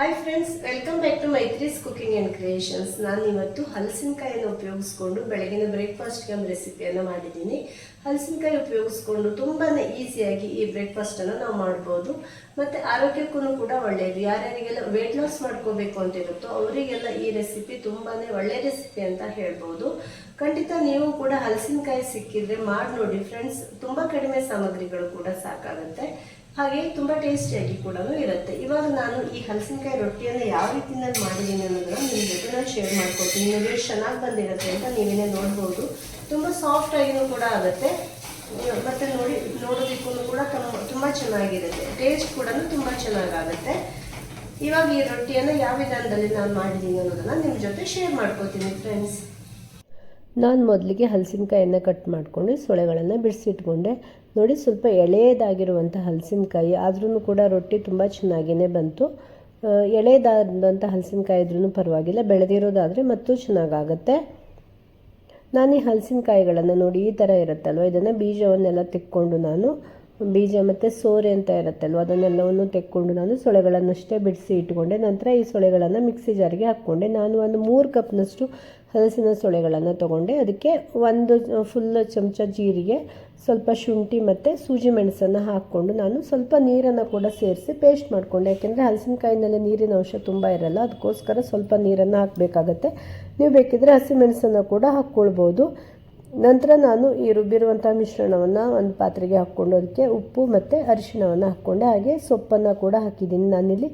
Hi friends welcome back to Maitri's cooking and creations ನಾನು ಇವತ್ತು ಹಲಸಿನಕಾಯಿಯನ್ನು ಉಪಯೋಗಿಸ್ಕೊಂಡು ಬೆಳಗಿನ ಬ್ರೇಕ್ಫಾಸ್ಟ್ಗೆ ಒಂದು ರೆಸಿಪಿಯನ್ನು ಮಾಡಿದ್ದೀನಿ. ಹಲಸಿನಕಾಯಿ ಉಪಯೋಗಿಸ್ಕೊಂಡು ತುಂಬಾ ಈಸಿಯಾಗಿ ಈ ಬ್ರೇಕ್ಫಾಸ್ಟನ್ನು ನಾವು ಮಾಡ್ಬೋದು. ಮತ್ತು ಆರೋಗ್ಯಕ್ಕೂ ಕೂಡ ಒಳ್ಳೆಯದು ಯಾರ್ಯಾರಿಗೆಲ್ಲ ವೆಯ್ಟ್ ಲಾಸ್ ಮಾಡ್ಕೋಬೇಕು ಅಂತ ಇರುತ್ತೋ ಅವರಿಗೆಲ್ಲ ಈ ರೆಸಿಪಿ ತುಂಬಾ ಒಳ್ಳೆ ರೆಸಿಪಿ ಅಂತ ಹೇಳ್ಬೋದು. ಖಂಡಿತ ನೀವು ಕೂಡ ಹಲಸಿನಕಾಯಿ ಸಿಕ್ಕಿದ್ರೆ ಮಾಡಿ ನೋಡಿ ಫ್ರೆಂಡ್ಸ್ ತುಂಬ ಕಡಿಮೆ ಸಾಮಗ್ರಿಗಳು ಕೂಡ ಸಾಕಾಗುತ್ತೆ. ಹಾಗೆ ತುಂಬ ಟೇಸ್ಟಿಯಾಗಿ ಕೂಡ ಇರುತ್ತೆ. ಇವಾಗ ನಾನು ಈ ಹಲಸಿನಕಾಯಿ ರೊಟ್ಟಿಯನ್ನು ಯಾವ ರೀತಿ ನಾನು ಮಾಡಿದ್ದೀನಿ ಅನ್ನೋದನ್ನ ನಿಮ್ಮ ಜೊತೆ ನಾನು ಶೇರ್ ಮಾಡ್ಕೊಳ್ತೀನಿ ನಿಮಗೆ ಚೆನ್ನಾಗಿ ಬಂದಿರುತ್ತೆ ಅಂತ ನೀವೇನೇ ನೋಡ್ಬೋದು. ತುಂಬ ಸಾಫ್ಟ್ ಆಗಿನೂ ಕೂಡ ಆಗುತ್ತೆ. ಮತ್ತೆ ನೋಡಿ ನೋಡೋದಕ್ಕೂ ಕೂಡ ತುಂಬಾ, ತುಂಬ ಚೆನ್ನಾಗಿರುತ್ತೆ. ಟೇಸ್ಟ್ ಕೂಡ ತುಂಬ ಚೆನ್ನಾಗಾಗುತ್ತೆ. ಇವಾಗ ಈ ರೊಟ್ಟಿಯನ್ನು ಯಾವ ವಿಧಾನದಲ್ಲಿ ನಾನು ಮಾಡಿದ್ದೀನಿ ಅನ್ನೋದನ್ನ ನಿಮ್ಮ ಜೊತೆ ಶೇರ್ ಮಾಡ್ಕೋತೀನಿ ಫ್ರೆಂಡ್ಸ್ ನಾನು ಮೊದಲಿಗೆ ಹಲಸಿನಕಾಯಿಯನ್ನು ಕಟ್ ಮಾಡಿಕೊಂಡು ಸೊಳೆಗಳನ್ನು ಬಿಡಿಸಿಟ್ಕೊಂಡೆ. ನೋಡಿ ಸ್ವಲ್ಪ ಎಳೆಯದಾಗಿರುವಂಥ ಹಲಸಿನಕಾಯಿ ಆದ್ರೂ ಕೂಡ ರೊಟ್ಟಿ ತುಂಬ ಚೆನ್ನಾಗಿಯೇ ಬಂತು. ಎಳೆಯದಾದಂಥ ಹಲಸಿನಕಾಯಿ ಇದ್ರೂ ಪರವಾಗಿಲ್ಲ, ಬೆಳೆದಿರೋದಾದರೆ ಮತ್ತೂ ಚೆನ್ನಾಗಾಗತ್ತೆ. ನಾನು ಈ ಹಲಸಿನಕಾಯಿಗಳನ್ನು ನೋಡಿ ಈ ಥರ ಇರುತ್ತಲ್ವ, ಇದನ್ನು ಬೀಜವನ್ನೆಲ್ಲ ತಿಕ್ಕೊಂಡು ನಾನು ಬೀಜ ಮತ್ತು ಸೋರೆ ಅಂತ ಇರುತ್ತಲ್ವ ಅದನ್ನೆಲ್ಲವನ್ನು ತೆಕ್ಕೊಂಡು ನಾನು ಸೊಳೆಗಳನ್ನಷ್ಟೇ ಬಿಡಿಸಿ ಇಟ್ಕೊಂಡೆ. ನಂತರ ಈ ಸೊಳೆಗಳನ್ನು ಮಿಕ್ಸಿ ಜಾರಿಗೆ ಹಾಕ್ಕೊಂಡೆ. ನಾನು ಒಂದು ಮೂರು ಕಪ್ನಷ್ಟು ಹಲಸಿನ ಸೊಳೆಗಳನ್ನು ತೊಗೊಂಡೆ. ಅದಕ್ಕೆ ಒಂದು ಫುಲ್ ಚಮಚ ಜೀರಿಗೆ, ಸ್ವಲ್ಪ ಶುಂಠಿ ಮತ್ತು ಸೂಜಿ ಮೆಣಸನ್ನು ಹಾಕ್ಕೊಂಡು ನಾನು ಸ್ವಲ್ಪ ನೀರನ್ನು ಕೂಡ ಸೇರಿಸಿ ಪೇಸ್ಟ್ ಮಾಡಿಕೊಂಡೆ. ಯಾಕೆಂದರೆ ಹಲಸಿನಕಾಯಿನಲ್ಲಿ ನೀರಿನ ಅಂಶ ತುಂಬ ಇರಲ್ಲ, ಅದಕ್ಕೋಸ್ಕರ ಸ್ವಲ್ಪ ನೀರನ್ನು ಹಾಕಬೇಕಾಗತ್ತೆ. ನೀವು ಬೇಕಿದ್ರೆ ಹಸಿಮೆಣಸನ್ನು ಕೂಡ ಹಾಕ್ಕೊಳ್ಬೋದು. ನಂತರ ನಾನು ಈ ರುಬ್ಬಿರುವಂಥ ಮಿಶ್ರಣವನ್ನು ಒಂದು ಪಾತ್ರೆಗೆ ಹಾಕ್ಕೊಂಡು ಅದಕ್ಕೆ ಉಪ್ಪು ಮತ್ತು ಅರಿಶಿಣವನ್ನು ಹಾಕ್ಕೊಂಡೆ. ಹಾಗೆ ಸೊಪ್ಪನ್ನು ಕೂಡ ಹಾಕಿದ್ದೀನಿ ನಾನಿಲ್ಲಿ.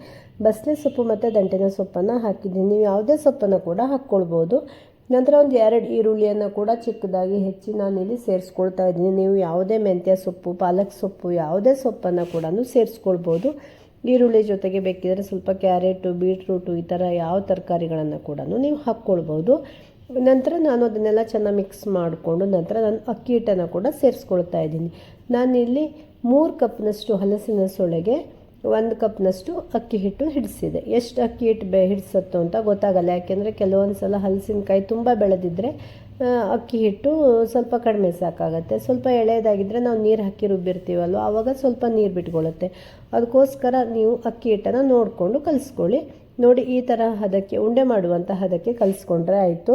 ಬಸಳೆ ಸೊಪ್ಪು ಮತ್ತು ದಂಟಿನ ಸೊಪ್ಪನ್ನು ಹಾಕಿದ್ದೀನಿ. ನೀವು ಯಾವುದೇ ಸೊಪ್ಪನ್ನು ಕೂಡ ಹಾಕ್ಕೊಳ್ಬೋದು. ನಂತರ ಒಂದು ಎರಡು ಈರುಳ್ಳಿಯನ್ನು ಕೂಡ ಚಿಕ್ಕದಾಗಿ ಹೆಚ್ಚಿ ನಾನಿಲ್ಲಿ ಸೇರಿಸ್ಕೊಳ್ತಾ ಇದ್ದೀನಿ. ನೀವು ಯಾವುದೇ ಮೆಂತ್ಯ ಸೊಪ್ಪು, ಪಾಲಕ್ ಸೊಪ್ಪು, ಯಾವುದೇ ಸೊಪ್ಪನ್ನು ಕೂಡ ಸೇರಿಸ್ಕೊಳ್ಬೋದು. ಈರುಳ್ಳಿ ಜೊತೆಗೆ ಬೇಕಿದ್ರೆ ಸ್ವಲ್ಪ ಕ್ಯಾರೆಟು, ಬೀಟ್ರೂಟು ಈ ಥರ ಯಾವ ತರಕಾರಿಗಳನ್ನು ಕೂಡ ನೀವು ಹಾಕ್ಕೊಳ್ಬೋದು. ನಂತರ ನಾನು ಅದನ್ನೆಲ್ಲ ಚೆನ್ನಾಗಿ ಮಿಕ್ಸ್ ಮಾಡಿಕೊಂಡು ನಂತರ ನಾನು ಅಕ್ಕಿ ಹಿಟ್ಟನ್ನು ಕೂಡ ಸೇರಿಸ್ಕೊಳ್ತಾ ಇದ್ದೀನಿ. ನಾನಿಲ್ಲಿ ಮೂರು ಕಪ್ನಷ್ಟು ಹಲಸಿನ ಸೊಳೆಗೆ ಒಂದು ಕಪ್ನಷ್ಟು ಅಕ್ಕಿ ಹಿಟ್ಟು ಹಿಡಿಸಿದೆ. ಎಷ್ಟು ಅಕ್ಕಿ ಹಿಟ್ಟು ಬೆ ಹಿಡಿಸತ್ತೋ ಅಂತ ಗೊತ್ತಾಗಲ್ಲ. ಯಾಕೆಂದರೆ ಕೆಲವೊಂದು ಸಲ ಹಲಸಿನಕಾಯಿ ತುಂಬ ಬೆಳೆದಿದ್ದರೆ ಅಕ್ಕಿ ಹಿಟ್ಟು ಸ್ವಲ್ಪ ಕಡಿಮೆ ಸಾಕಾಗುತ್ತೆ. ಸ್ವಲ್ಪ ಎಳೆಯದಾಗಿದ್ದರೆ ನಾವು ನೀರು ಹಾಕಿ ರುಬ್ಬಿರ್ತೀವಲ್ವ? ಆವಾಗ ಸ್ವಲ್ಪ ನೀರು ಬಿಟ್ಕೊಳ್ಳುತ್ತೆ. ಅದಕ್ಕೋಸ್ಕರ ನೀವು ಅಕ್ಕಿ ಹಿಟ್ಟನ್ನು ನೋಡಿಕೊಂಡು ಕಲಿಸ್ಕೊಳ್ಳಿ. ನೋಡಿ, ಈ ಥರ ಹದಕ್ಕೆ, ಉಂಡೆ ಮಾಡುವಂಥ ಹದಕ್ಕೆ ಕಲಿಸ್ಕೊಂಡ್ರೆ ಆಯಿತು.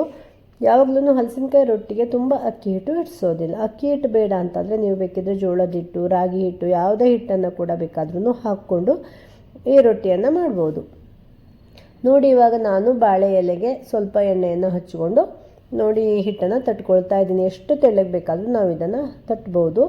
ಯಾವಾಗಲೂ ಹಲಸಿನಕಾಯಿ ರೊಟ್ಟಿಗೆ ತುಂಬ ಅಕ್ಕಿ ಹಿಟ್ಟು ಹಿಡಿಸೋದಿಲ್ಲ. ಅಕ್ಕಿ ಹಿಟ್ಟು ಬೇಡ ಅಂತಂದರೆ ನೀವು ಬೇಕಿದ್ರೆ ಜೋಳದ ಹಿಟ್ಟು, ರಾಗಿ ಹಿಟ್ಟು, ಯಾವುದೇ ಹಿಟ್ಟನ್ನು ಕೂಡ ಬೇಕಾದ್ರೂ ಹಾಕ್ಕೊಂಡು ಈ ರೊಟ್ಟಿಯನ್ನು ಮಾಡ್ಬೋದು. ನೋಡಿ, ಇವಾಗ ನಾನು ಬಾಳೆ ಎಲೆಗೆ ಸ್ವಲ್ಪ ಎಣ್ಣೆಯನ್ನು ಹಚ್ಕೊಂಡು ನೋಡಿ ಹಿಟ್ಟನ್ನು ತಟ್ಕೊಳ್ತಾ ಇದ್ದೀನಿ. ಎಷ್ಟು ತೆಳ್ಳಗೆ ಬೇಕಾದರೂ ನಾವು ಇದನ್ನು ತಟ್ಬೋದು.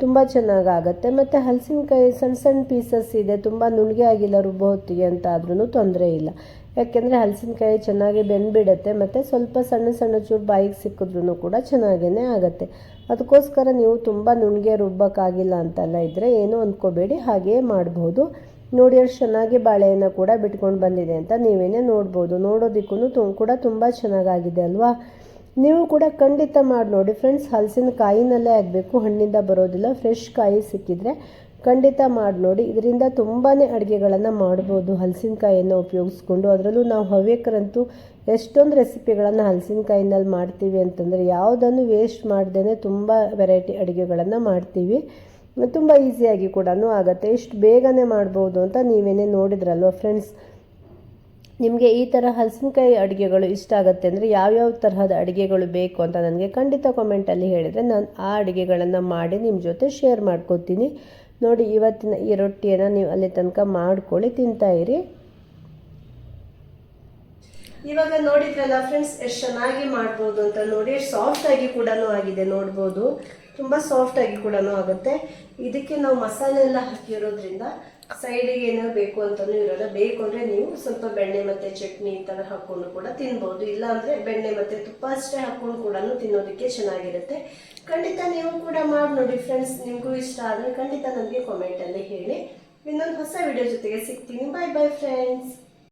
ತುಂಬ ಚೆನ್ನಾಗಾಗತ್ತೆ. ಮತ್ತು ಹಲಸಿನಕಾಯಿ ಸಣ್ಣ ಸಣ್ಣ ಪೀಸಸ್ ಇದೆ. ತುಂಬ ನುಣ್ಣಗೆ ಆಗಿಲ್ಲ, ರುಬ್ಬೋ ಹೊತ್ತಿಗೆ ಅಂತ ಆದ್ರೂ ತೊಂದರೆ ಇಲ್ಲ. ಯಾಕೆಂದರೆ ಹಲಸಿನಕಾಯಿ ಚೆನ್ನಾಗಿ ಬೆಂದುಬಿಡತ್ತೆ. ಮತ್ತು ಸ್ವಲ್ಪ ಸಣ್ಣ ಸಣ್ಣ ಚೂರು ಬಾಯಿಗೆ ಸಿಕ್ಕಿದ್ರೂ ಕೂಡ ಚೆನ್ನಾಗೇ ಆಗುತ್ತೆ. ಅದಕ್ಕೋಸ್ಕರ ನೀವು ತುಂಬ ನುಣ್ಣಗೆ ರುಬ್ಬಕ್ಕಾಗಿಲ್ಲ ಅಂತೆಲ್ಲ ಇದ್ದರೆ ಏನೂ ಅಂದ್ಕೋಬೇಡಿ ಹಾಗೆಯೇ ಮಾಡ್ಬೋದು. ನೋಡಿ ಎಷ್ಟು ಚೆನ್ನಾಗಿ ಬಾಳೆಯನ್ನು ಕೂಡ ಬಿಟ್ಕೊಂಡು ಬಂದಿದೆ ಅಂತ ನೀವೇನೇ ನೋಡ್ಬೋದು. ನೋಡೋದಕ್ಕೂ ತು, ಕೂಡ ತುಂಬ ಚೆನ್ನಾಗಾಗಿದೆ ಅಲ್ವಾ? ನೀವು ಕೂಡ ಖಂಡಿತ ಮಾಡಿ ನೋಡಿ ಫ್ರೆಂಡ್ಸ್ ಹಲಸಿನ ಕಾಯಿನಲ್ಲೇ ಆಗಬೇಕು, ಹಣ್ಣಿಂದ ಬರೋದಿಲ್ಲ ಫ್ರೆಶ್ ಕಾಯಿ ಸಿಕ್ಕಿದರೆ ಖಂಡಿತ ಮಾಡಿ ನೋಡಿ. ಇದರಿಂದ ತುಂಬಾ ಅಡುಗೆಗಳನ್ನು ಮಾಡ್ಬೋದು ಹಲಸಿನಕಾಯಿಯನ್ನು ಉಪಯೋಗಿಸ್ಕೊಂಡು. ಅದರಲ್ಲೂ ನಾವು ಹವ್ಯಕರಂತೂ ಎಷ್ಟೊಂದು ರೆಸಿಪಿಗಳನ್ನು ಹಲಸಿನಕಾಯಿನಲ್ಲಿ ಮಾಡ್ತೀವಿ ಅಂತಂದರೆ ಯಾವುದನ್ನು ವೇಸ್ಟ್ ಮಾಡ್ದೇ ತುಂಬ ವೆರೈಟಿ ಅಡುಗೆಗಳನ್ನು ಮಾಡ್ತೀವಿ. ತುಂಬ ಈಸಿಯಾಗಿ ಕೂಡ ಆಗುತ್ತೆ. ಎಷ್ಟು ಬೇಗನೆ ಮಾಡ್ಬೋದು ಅಂತ ನೀವೇನೇ ನೋಡಿದ್ರಲ್ವ ಫ್ರೆಂಡ್ಸ್ ನಿಮಗೆ ಈ ಥರ ಹಲಸಿನಕಾಯಿ ಅಡುಗೆಗಳು ಇಷ್ಟ ಆಗುತ್ತೆ ಅಂದರೆ ಯಾವ್ಯಾವ ತರಹದ ಅಡುಗೆಗಳು ಬೇಕು ಅಂತ ನನಗೆ ಖಂಡಿತ ಕಾಮೆಂಟಲ್ಲಿ ಹೇಳಿದರೆ ನಾನು ಆ ಅಡುಗೆಗಳನ್ನು ಮಾಡಿ ನಿಮ್ಮ ಜೊತೆ ಶೇರ್ ಮಾಡ್ಕೋತೀನಿ. ನೋಡಿ, ಇವತ್ತಿನ ಈ ರೊಟ್ಟಿಯನ್ನು ನೀವು ಅಲ್ಲಿ ತನಕ ಮಾಡ್ಕೊಳ್ಳಿ, ತಿಂತಾ ಇರಿ. ಇವಾಗ ನೋಡಿದ್ರಲ್ಲ ಫ್ರೆಂಡ್ಸ್ ಎಷ್ಟು ಚೆನ್ನಾಗಿ ಮಾಡ್ಬೋದು ಅಂತ ನೋಡಿ ಸಾಫ್ಟ್ ಆಗಿ ಕೂಡ ಆಗಿದೆ, ನೋಡ್ಬೋದು. ತುಂಬ ಸಾಫ್ಟ್ ಆಗಿ ಕೂಡ ಆಗುತ್ತೆ. ಇದಕ್ಕೆ ನಾವು ಮಸಾಲೆ ಎಲ್ಲ ಹಾಕಿರೋದ್ರಿಂದ ಸೈಡಿಗೆ ಏನೋ ಬೇಕು ಅಂತಲೂ ಇರೋಲ್ಲ. ಬೇಕು ಅಂದರೆ ನೀವು ಸ್ವಲ್ಪ ಬೆಣ್ಣೆ ಮತ್ತು ಚಟ್ನಿ ಈ ಥರ ಹಾಕ್ಕೊಂಡು ಕೂಡ ತಿನ್ಬೋದು. ಇಲ್ಲ ಅಂದರೆ ಬೆಣ್ಣೆ ಮತ್ತು ತುಪ್ಪ ಅಷ್ಟೇ ಹಾಕ್ಕೊಂಡು ಕೂಡ ತಿನ್ನೋದಕ್ಕೆ ಚೆನ್ನಾಗಿರುತ್ತೆ. ಖಂಡಿತ ನೀವು ಕೂಡ ಮಾಡಿ ನೋಡಿ ಫ್ರೆಂಡ್ಸ್ ನಿಮಗೂ ಇಷ್ಟ ಆದರೆ ಖಂಡಿತ ನನಗೆ ಕಾಮೆಂಟಲ್ಲಿ ಹೇಳಿ. ಇನ್ನೊಂದು ಹೊಸ ವಿಡಿಯೋ ಜೊತೆಗೆ ಸಿಗ್ತೀನಿ. ಬಾಯ್ ಬಾಯ್ ಫ್ರೆಂಡ್ಸ್